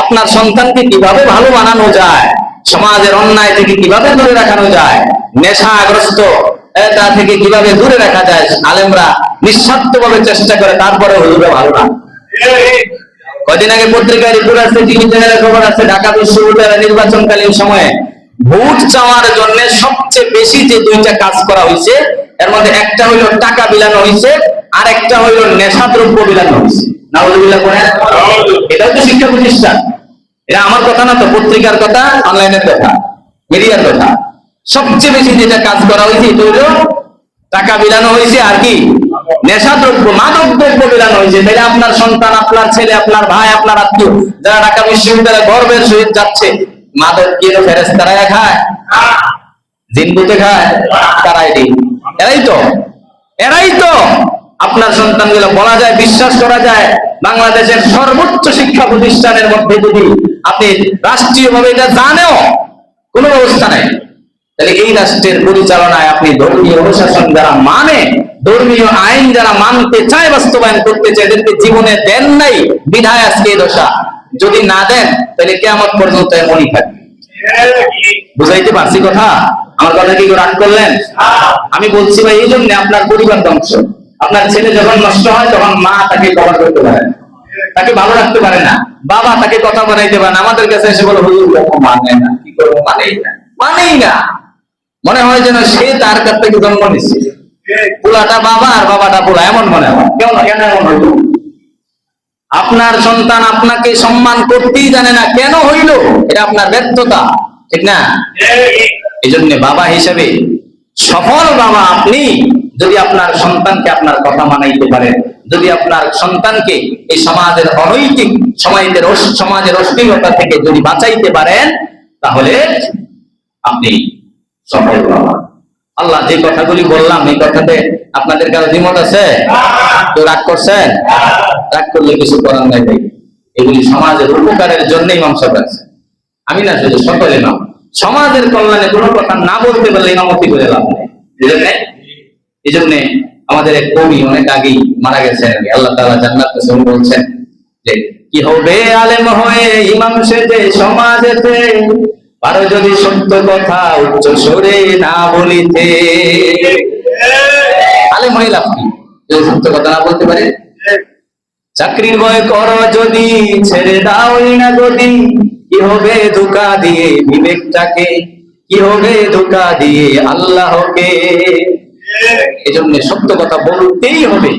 আপনার সন্তানকে কীভাবে ভালো বানানো যায়? সমাজের অন্যায় থেকে কীভাবে দূরে রাখানো যায়? নেশাগ্রস্ত তা থেকে কীভাবে দূরে রাখা যায়? আলেমরা নিঃস্বার্থভাবে চেষ্টা করে তারপরে হুজুরে ভালো না। কদিন আগে পত্রিকায় রিপোর্ট আছে টিভি চ্যানেলে খবর আছে ঢাকা বিশ্ববিদ্যালয়ের নির্বাচনকালীন সময়ে ভোট চাওয়ার জন্য সবচেয়ে বেশি যে দুইটা কাজ করা হয়েছে, এর মধ্যে একটা হইল টাকা বিলানো হয়েছে আর একটা হইল নেশাদ্রব্য বিলানো হয়েছে। না নাউজুবিল্লাহ এটাও তো শিক্ষা প্রতিষ্ঠান। এটা আমার কথা না তো, পত্রিকার কথা অনলাইনের কথা মিডিয়ার কথা। সবচেয়ে বেশি যেটা কাজ করা হয়েছে, এটা হইল টাকা বিলানো হয়েছে আর কি, নেশাদ্রব্য মাদক দ্রব্য বিলানো হয়েছে। তাহলে আপনার সন্তান, আপনার ছেলে, আপনার ভাই, আপনার আত্মীয়, যারা ঢাকা বিশ্ববিদ্যালয়ে গর্বের সহিত যাচ্ছে, মাদক ফেরেস খায় জিনবুতে খায়, তারাই দিন। এরাই তো এরাই তো। আপনার সন্তানগুলো বলা যায়, বিশ্বাস করা যায়। বাংলাদেশের সর্বোচ্চ শিক্ষা প্রতিষ্ঠানের মধ্যে যদি আপনি রাষ্ট্রীয়ভাবে এটা জানেও, কোনো ব্যবস্থা নাই। তাহলে এই রাষ্ট্রের পরিচালনায় আপনি ধর্মীয় অনুশাসন যারা মানে ধর্মীয় আইন যারা মানতে চায়, বাস্তবায়ন করতে চায়, এদেরকে জীবনে দেন নাই, বিধায় আজকে দশা। যদি না দেন, তাহলে কেমন পর্যন্ত এমনই থাকবে। বুঝাইতে পারছি কথা? আমার কথা কি রাগ করলেন? আমি বলছি ভাই, এই জন্য আপনার পরিবার ধ্বংস। আপনার ছেলে যখন নষ্ট হয়, তখন মা তাকে কভার করতে পারে না। তাকে ভালো রাখতে পারে না। বাবা তাকে কথা বানাইতে পারে না। আমাদের কাছে এসে বলে হুজুর মানে না। কি করব? মানেই না। মানেই না। মনে হয় যেন সে তার কাছ থেকে জন্ম নিচ্ছে পোলাটা বাবা আর বাবাটা পোলা এমন মনে হয়। কেমন কেন এমন হইল? আপনার সন্তান আপনাকে সম্মান করতেই জানে না। কেন হইল? এটা আপনার ব্যর্থতা ঠিক না? এই জন্য বাবা হিসেবে সফল বাবা আপনি যদি আপনার সন্তানকে আপনার কথা মানাইতে পারেন যদি আপনার সন্তানকে এই সমাজের অনৈতিক, সমাজের সমাজের অশ্লীলতা থেকে যদি বাঁচাইতে পারেন, তাহলে আপনি সফল আল্লাহ যে কথাগুলি বললাম, এই কথাতে আপনাদের কারও দ্বিমত আছে? কেউ রাগ করছেন? রাগ করলে কিছু করার নাই এগুলি সমাজের উপকারের জন্যই মাংস আছে। আমি না শুধু সকলে নাম সমাজের কল্যাণে কোনো কথা না বলতে পারলে ইমামতি করে লাভ নেই? এই জন্য আমাদের এক কবি অনেক আগেই মারা গেছেন। আল্লাহ তাআলা জান্নাত বলছেন যে, কি হবে আলেম হয়ে ইমাম সেজে সমাজেতে? পারো যদি সত্য কথা উচ্চ স্বরে না বলিতে? আলেম হয়ে লাভ কি? যদি সত্য কথা না বলতে পারে? চাকরির ভয় করো যদি, ছেড়ে দাওই না যদি। কি হবে ধোকা দিয়ে বিবেকটাকে? কি হবে ধোকা দিয়ে আল্লাহকে? এজন্য সত্য কথা বলতেই হবে।